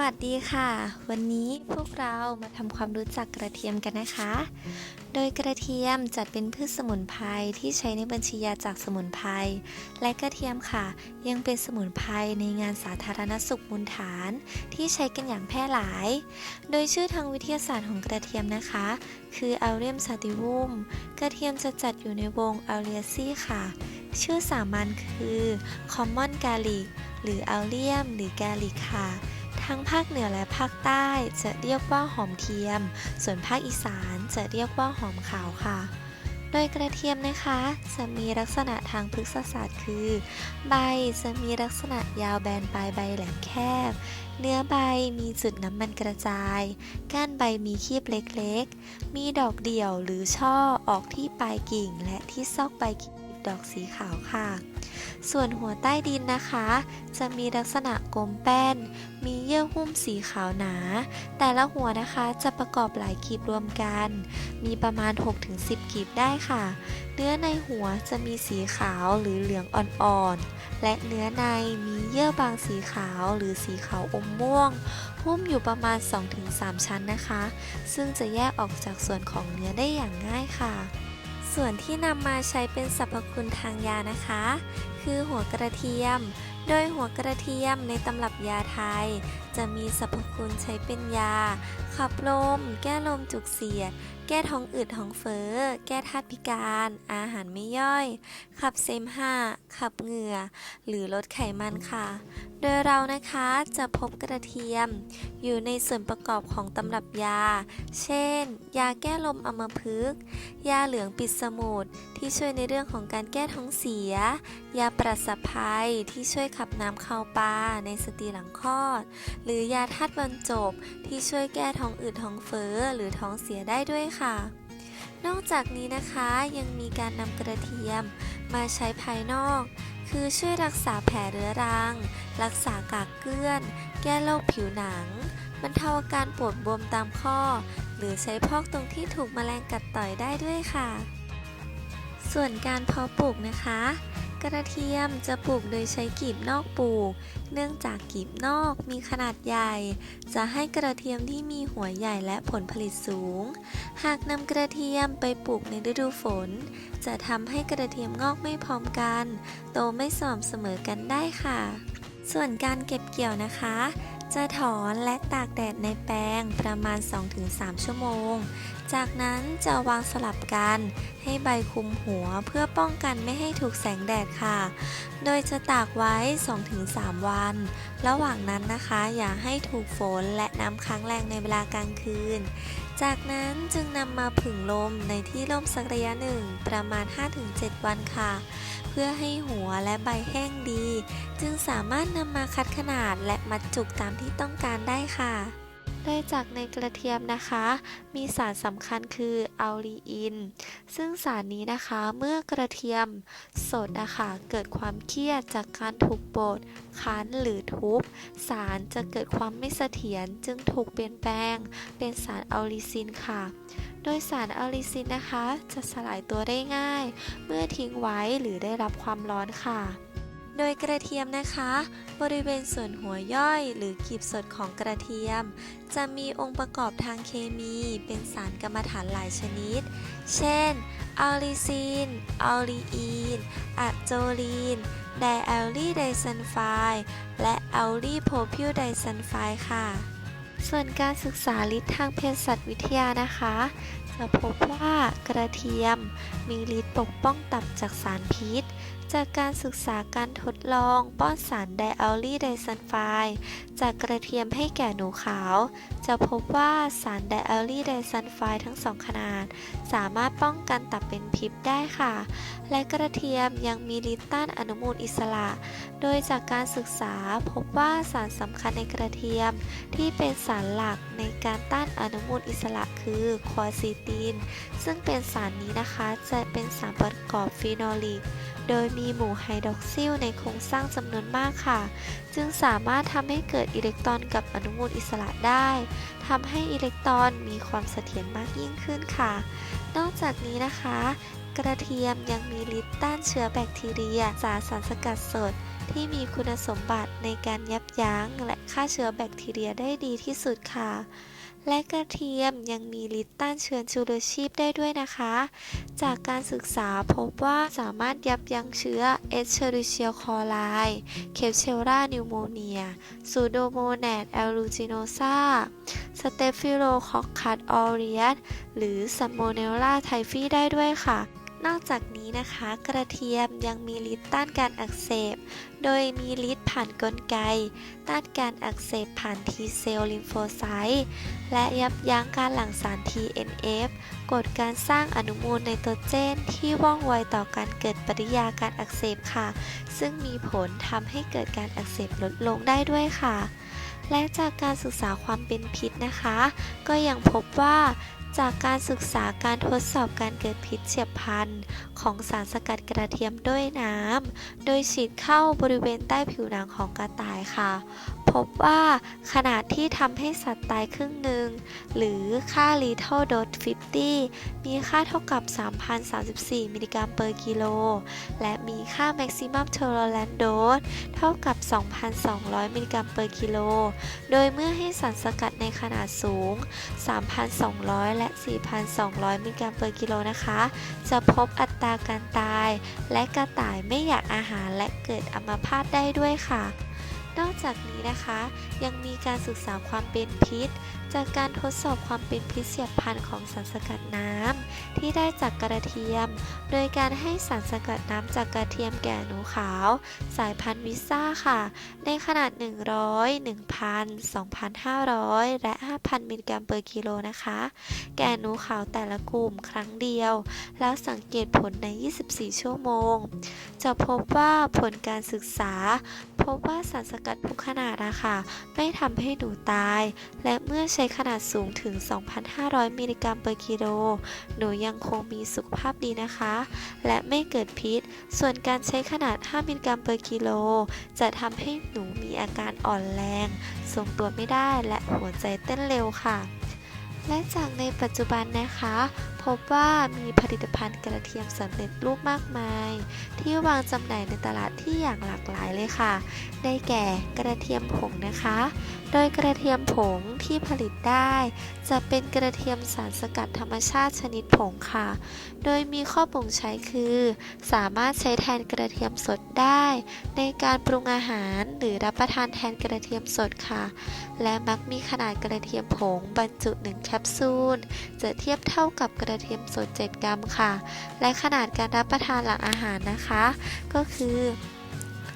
วัสดีค่ะ วันนี้พวกเรามาทำความรู้จักกระเทียมกันนะคะ โดยกระเทียมจัดเป็นพืชสมุนไพรที่ใช้ในบัญชียาจากสมุนไพรและกระเทียมค่ะ ยังเป็นสมุนไพรในงานสาธารณสุขมูลฐาน ที่ใช้กันอย่างแพร่หลาย โดยชื่อทางวิทยาศาสตร์ของกระเทียมนะคะ คือ a u r i u m sativum กระเทียมจะจัดอยู่ในวง a u r e a c e ค่ะ ชื่อสามัญคือ common garlic หรือ aureum หรือ garlic ค่ะ ทั้งภาคเหนือและภาคใต้จะเรียกว่าหอมเทียม ส่วนภาคอีสานจะเรียกว่าหอมขาวค่ะ โดยกระเทียมนะคะ จะมีลักษณะทางพฤกษศาสตร์คือ ใบจะมีลักษณะยาวแบนปลายใบแหลมแคบ เนื้อใบมีจุดน้ำมันกระจาย ก้านใบมีคีบเล็กๆ มีดอกเดี่ยวหรือช่อออกที่ปลายกิ่งและที่ซอกใบกิ่ง ดอกสีขาวค่ะ ส่วนหัวใต้ดินนะคะ จะมีลักษณะกลมแป้น มีเยื่อหุ้มสีขาวหนา แต่ละหัวนะคะจะประกอบหลายกีบรวมกัน มีประมาณ 6-10 กีบได้ค่ะ เนื้อในหัวจะมีสีขาวหรือเหลืองอ่อนๆ และเนื้อในมีเยื่อบางสีขาวหรือสีขาวอมม่วง หุ้มอยู่ประมาณ 2-3 ชั้นนะคะ ซึ่งจะแยกออกจากส่วนของเนื้อได้อย่างง่ายค่ะ ส่วนที่นำมาใช้เป็นสรรพคุณทางยานะคะ คือหัวกระเทียม โดยหัวกระเทียมในตำรับยาไทยจะมีสรรพคุณใช้เป็นยา ขับลม แก้ลมจุกเสียด แก้ท้องอืดท้องเฟ้อ แก้ธาตุพิการ อาหารไม่ย่อย ขับเสมหะ ขับเหงื่อ หรือลดไขมันค่ะ โดยเรานะคะจะพบกระเทียม อยู่ในส่วนประกอบของตำรับยา เช่น ยาแก้ลมอัมพฤกษ์ ยาเหลืองปิดสมุทที่ช่วยในเรื่องของการแก้ท้องเสีย ยาปราภัยที่ช่วยขับน้ำเข้าปลาในสตรีหลังคลอดหรือยาธาตุบรรจบที่ช่วยแก้ท้องอืดท้องเฟ้อหรือท้องเสียได้ด้วยค่ะ นอกจากนี้นะคะยังมีการนำกระเทียมมาใช้ภายนอก คือช่วยรักษาแผลเรื้อรัง รักษากากเกลื่อน แก้โรคผิวหนังบรรเทาอาการปวดบวมตามข้อ หรือใช้พอกตรงที่ถูกแมลงกัดต่อยได้ด้วยค่ะ ส่วนการเพาะปลูกนะคะ กระเทียมจะปลูกโดยใช้กีบนอกปลูก เนื่องจากกีบนอกมีขนาดใหญ่ จะให้กระเทียมที่มีหัวใหญ่และผลผลิตสูง หากนำกระเทียมไปปลูกในฤดูฝน จะทำให้กระเทียมงอกไม่พร้อมกัน โตไม่สม่ำเสมอกันได้ค่ะ ส่วนการเก็บเกี่ยวนะคะ จะถอนและตากแดดในแปลงประมาณ 2-3 ชั่วโมง จากนั้นจะวางสลับกัน ให้ใบคุมหัวเพื่อป้องกันไม่ให้ถูกแสงแดดค่ะ โดยจะตากไว้ 2-3 วัน ระหว่างนั้นนะคะ อย่าให้ถูกฝนและน้ำค้างแรงในเวลากลางคืน จากนั้นจึงนำมาผึ่งลมในที่ร่มสักระยะหนึ่งประมาณ 5-7 วันค่ะ เพื่อให้หัวและใบแห้งดี จึงสามารถนำมาคัดขนาดและมัดจุกตามที่ต้องการได้ค่ะ โดยจากในกระเทียมนะคะ มีสารสำคัญคืออัลลีอิน ซึ่งสารนี้นะคะเมื่อกระเทียมสดนะคะเกิดความเครียดจากการถูกบดคั้นหรือทุบ สารจะเกิดความไม่เสถียรจึงถูกเปลี่ยนแปลง เป็นสารอัลลิซินค่ะ โดยสารอัลลิซินนะคะ จะสลายตัวได้ง่าย เมื่อทิ้งไว้หรือได้รับความร้อนค่ะ โดยกระเทียมนะคะ บริเวณส่วนหัวย่อยหรือกลีบสดของกระเทียม จะมีองค์ประกอบทางเคมีเป็นสารกรรมฐานหลายชนิด เช่นอัลลิซินอัลลีอีนอะโจลีน ไดแอลลีไดซัลไฟด์และอัลลีโพพิลไดซัลไฟด์ค่ะ ส่วนการศึกษาฤทธิ์ทางเภสัชวิทยานะคะ จะพบว่ากระเทียมมีฤทธิ์ปกป้องตับจากสารพิษ จากการศึกษาการทดลอง ป้อนสารไดอัลลีไดซัลไฟด์จากกระเทียมให้แก่หนูขาว จะพบว่าสารไดอัลลีไดซัลไฟด์ทั้งสองขนาด สามารถป้องกันตับเป็นพิษได้ค่ะ และกระเทียมยังมีฤทธิ์ต้านอนุมูลอิสระ โดยจากการศึกษาพบว่าสารสำคัญในกระเทียม ที่เป็นสารหลักในการต้านอนุมูลอิสระคือควอซิติน ซึ่งเป็นสารนี้นะคะจะเป็นสารประกอบฟีโนลิก โดยมีหมู่ไฮดรอกซิลในโครงสร้างจำนวนมากค่ะ จึงสามารถทำให้เกิดอิเล็กตรอนกับอนุมูลอิสระได้ทำให้อิเล็กตรอนมีความเสถียรมากยิ่งขึ้นค่ะ นอกจากนี้นะคะ กระเทียมยังมีฤทธิ์ต้านเชื้อแบคทีเรียจากสารสกัดสดที่มีคุณสมบัติในการยับยั้งและฆ่าเชื้อแบคทีเรียได้ดีที่สุดค่ะ และกระเทียมยังมีฤทธิ์ต้านเชื้อชูลชีพได้ด้วยนะคะ จากการศึกษาพบว่าสามารถยับยั้งเชื้อเอสเชอริเชียคอไลเคปเชลรานิวโมเนียซูโดโมแนดแอลลูจิโนซาสเตฟิโลคอคคัสออเรียสหรือซัมโมเนลลาไทฟีได้ด้วยค่ะ นอกจากนี้นะคะ กระเทียมยังมีฤทธิ์ต้านการอักเสบ โดยมีฤทธิ์ผ่านกลไก ต้านการอักเสบผ่าน T เซลล์ลิมโฟไซต์และยับยั้งการหลั่งสาร TNF กดการสร้างอนุมูลไนโตรเจนที่ว่องไวต่อการเกิดปฏิกิริยาการอักเสบค่ะ ซึ่งมีผลทำให้เกิดการอักเสบลดลงได้ด้วยค่ะและจากการศึกษาความเป็นพิษนะคะ ก็ยังพบว่า จากการศึกษาการทดสอบการเกิดพิษเฉียบพลันของสารสกัดกระเทียมด้วยน้ำ โดยฉีดเข้าบริเวณใต้ผิวหนังของกระต่ายค่ะ พบว่าขนาดที่ทำให้สัตว์ตายครึ่งหนึ่ง หรือค่า lethal dose 50 มีค่าเท่ากับ 3,034 มิลลิกรัมเปอร์กิโล และมีค่า maximum tolerance dose เท่ากับ 2,200 มิลลิกรัมเปอร์กิโล โดยเมื่อให้สารสกัดในขนาดสูง 3,200 และ 4,200 มิลลิกรัมเปอร์กิโลนะคะ จะพบอัตราการตาย และกระต่ายไม่อยากอาหารและเกิดอัมพาตได้ด้วยค่ะ นอกจากนี้นะคะ ยังมีการศึกษาความเป็นพิษ จากการทดสอบความเป็นพิษเฉียบพันของสารสกัดน้ำที่ได้จากกระเทียม โดยการให้สารสกัดน้ำจากกระเทียมแก่หนูขาว สายพันธุ์วิซ่าค่ะ ในขนาด 100 1,000 2,500 และ 5,000 มิลลิกรัมเปอร์กิโลนะคะ แก่หนูขาวแต่ละกลุ่มครั้งเดียว แล้วสังเกตผลใน 24 ชั่วโมง จะพบว่าผลการศึกษา พบว่าสารสกัดทุกขนาดนะคะ ไม่ทำให้หนูตาย และเมื่อใช้ขนาดสูงถึง 2,500 มิลลิกรัมเปอร์กิโล หนูยังคงมีสุขภาพดีนะคะ และไม่เกิดพิษ ส่วนการใช้ขนาด 5 มิลลิกรัมเปอร์กิโล จะทำให้หนูมีอาการอ่อนแรง ทรงตัวไม่ได้และหัวใจเต้นเร็วค่ะและจากในปัจจุบันนะคะพบว่ามีผลิตภัณฑ์กระเทียมสำเร็จรูปมากมาย ที่วางจำหน่ายในตลาดที่อย่างหลากหลายเลยค่ะ ได้แก่กระเทียมผงนะคะ โดยกระเทียมผงที่ผลิตได้ จะเป็นกระเทียมสารสกัดธรรมชาติชนิดผงค่ะ โดยมีข้อบ่งใช้คือ สามารถใช้แทนกระเทียมสดได้ ในการปรุงอาหารหรือรับประทานแทนกระเทียมสดค่ะ และมักมีขนาดกระเทียมผงบรรจุ1แคปซูลจะเทียบเท่ากับกระระเทียมสด 7 กรัมค่ะ และขนาดการรับประทานหลังอาหารนะคะ ก็คือ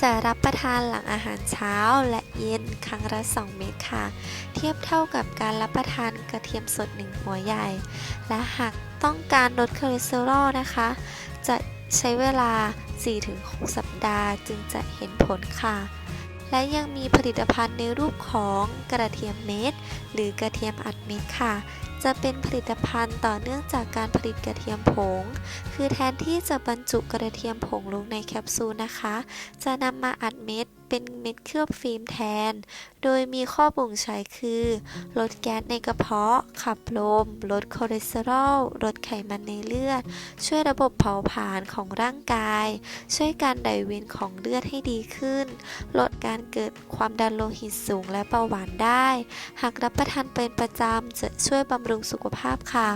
จะรับประทานหลังอาหารเช้าและเย็นครั้งละ 2 เม็ดค่ะ เทียบเท่ากับการรับประทานกระเทียมสด 1 หัวใหญ่ และหากต้องการลดคอเลสเตอรอลนะคะ จะใช้เวลา 4-6 สัปดาห์จึงจะเห็นผลค่ะ และยังมีผลิตภัณฑ์ในรูปของกระเทียมเม็ด หรือกระเทียมอัดเม็ดค่ะ จะเป็นผลิตภัณฑ์ต่อเนื่องจากการผลิตกระเทียมผง คือแทนที่จะบรรจุกระเทียมผงลงในแคปซูลนะคะ จะนำมาอัดเม็ด เป็นเม็ดเคลือบฟิล์มแทน โดยมีข้อบ่งใช้คือ ลดแก๊สในกระเพาะ ขับลม ลดคอเลสเตอรอล ลดไขมันในเลือด ช่วยระบบเผาผลาญของร่างกาย ช่วยการไหลเวียนของเลือดให้ดีขึ้น ลดการเกิดความดันโลหิตสูงและเบาหวานได้ หากรับประทานเป็นประจำจะช่วยบำรุงสุขภาพค่ะ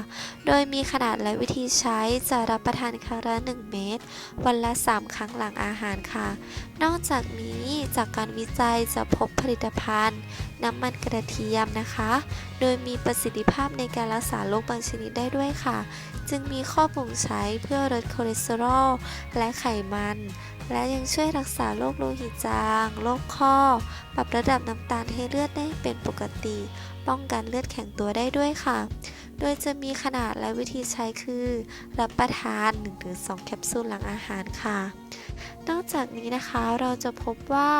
โดยมีขนาดและวิธีใช้จะรับประทานครั้งละ 1 เม็ด วันละ 3 ครั้งหลังอาหารค่ะ นอกจากนี้จากการวิจัยจะพบผลิตภัณฑ์ น้ำมันกระเทียมนะคะ โดยมีประสิทธิภาพในการรักษาโรคบางชนิดได้ด้วยค่ะ จึงมีข้อบ่งใช้เพื่อลดคอเลสเตอรอลและไขมัน และยังช่วยรักษาโรคโลหิตจาง โรคข้อ ปรับระดับน้ำตาลให้เลือดได้เป็นปกติ ป้องกันเลือดแข็งตัวได้ด้วยค่ะ โดยจะมีขนาดและวิธีใช้คือ รับประทาน 1-2 แคปซูลหลังอาหารค่ะ นอกจากนี้นะคะเราจะพบว่า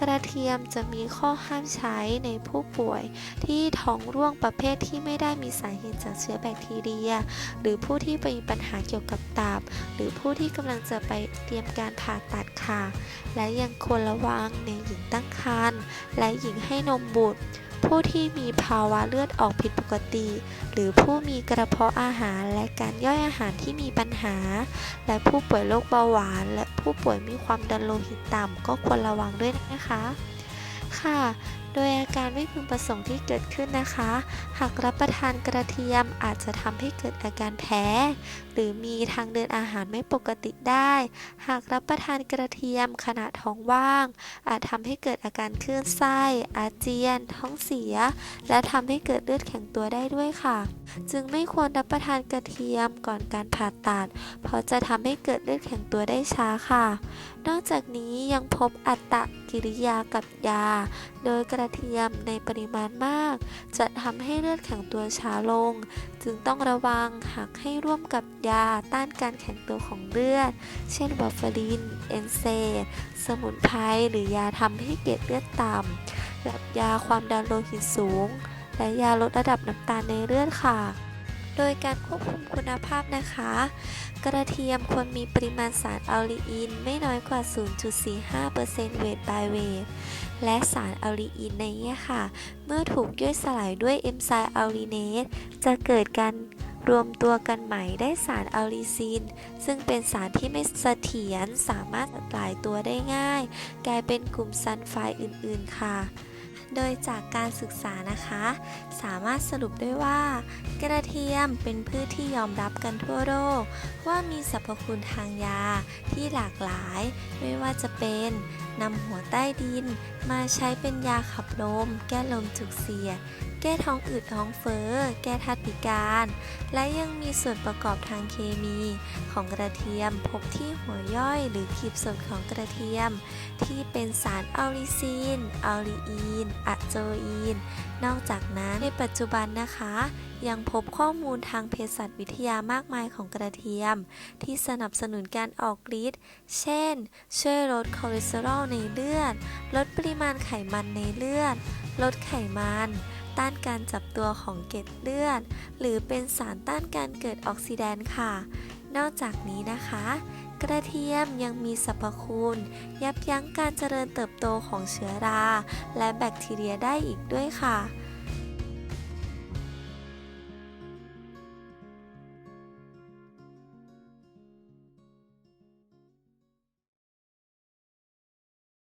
กระเทียมจะมีข้อห้ามใช้ในผู้ป่วยที่ท้องร่วงประเภทที่ไม่ได้มีสาเหตุจากเชื้อแบคทีเรีย หรือผู้ที่มีปัญหาเกี่ยวกับตับ หรือผู้ที่กำลังจะไปเตรียมการผ่าตัดค่ะ และยังควรระวังในหญิงตั้งครรภ์และหญิงให้นมบุตร ผู้ที่มีภาวะเลือดออกผิดปกติ หรือผู้มีกระเพาะอาหารและการย่อยอาหารที่มีปัญหา และผู้ป่วยโรคเบาหวาน และผู้ป่วยมีความดันโลหิตต่ำก็ควรระวังด้วยนะคะ ค่ะ โดยอาการไม่พึงประสงค์ที่เกิดขึ้นนะคะ หากรับประทานกระเทียมอาจจะทำให้เกิดอาการแพ้หรือมีทางเดินอาหารไม่ปกติได้ หากรับประทานกระเทียมขณะท้องว่าง อาจทำให้เกิดอาการคลื่นไส้ อาเจียน ท้องเสีย และทำให้เกิดเลือดแข็งตัวได้ด้วยค่ะ จึงไม่ควรรับประทานกระเทียมก่อนการผ่าตัด เพราะจะทำให้เกิดเลือดแข็งตัวได้ช้าค่ะ นอกจากนี้ยังพบอัตตกิริยากับยา โดยกระเทียมในปริมาณมาก จะทำให้เลือดแข็งตัวช้าลงจึงต้องระวังหากให้ร่วมกับยาต้านการแข็งตัวของเลือด เช่นบอฟาริน เอนเซสมุนไพรหรือยาทำให้เกล็ดเลือดต่ำแบบยาความดันโลหิตสูง และยาลดระดับน้ำตาลในเลือดค่ะ โดยการควบคุมคุณภาพนะคะ กระเทียมควรมีปริมาณสารอัลลีอิน ไม่น้อยกว่า 0.45%เวท by เวทและสารอัลลีอินในนี้ค่ะ เมื่อถูกย่อยสลายด้วยเอนไซม์อัลลีเนสจะเกิดการรวมตัวกันใหม่ได้สารอัลลีซิน ซึ่งเป็นสารที่ไม่เสถียรสามารถสลายตัวได้ง่าย กลายเป็นกลุ่มซัลไฟอื่นๆค่ะ โดยจากการศึกษานะคะ สามารถสรุปได้ว่า กระเทียมเป็นพืชที่ยอมรับกันทั่วโลกว่ามีสรรพคุณทางยาที่หลากหลาย ไม่ว่าจะเป็นนำหัวใต้ดิน มาใช้เป็นยาขับลม แก้ลมจุกเสียด แก้ท้องอืดท้องเฟ้อ แก้ทัดพิการ และยังมีส่วนประกอบทางเคมีของกระเทียมพบที่หัวย่อยหรือขีบส่วนของกระเทียม ที่เป็นสารอัลลิซีนอัลลีอีนอะโจอีน นอกจากนั้นในปัจจุบันนะคะยังพบข้อมูลทางเภสัชวิทยามากมายของกระเทียม ที่สนับสนุนการออกฤทธิ์ เช่น ช่วยลดคอเลสเตอรอลในเลือด ลดปริมาณไขมันในเลือด ลดไขมัน ต้านการจับตัวของเกล็ดเลือด หรือเป็นสารต้านการเกิดออกซิแดนค่ะ นอกจากนี้นะคะ กระเทียมยังมีสรรพคุณ ยับยั้งการเจริญเติบโตของเชื้อรา และแบคทีเรียได้อีกด้วยค่ะ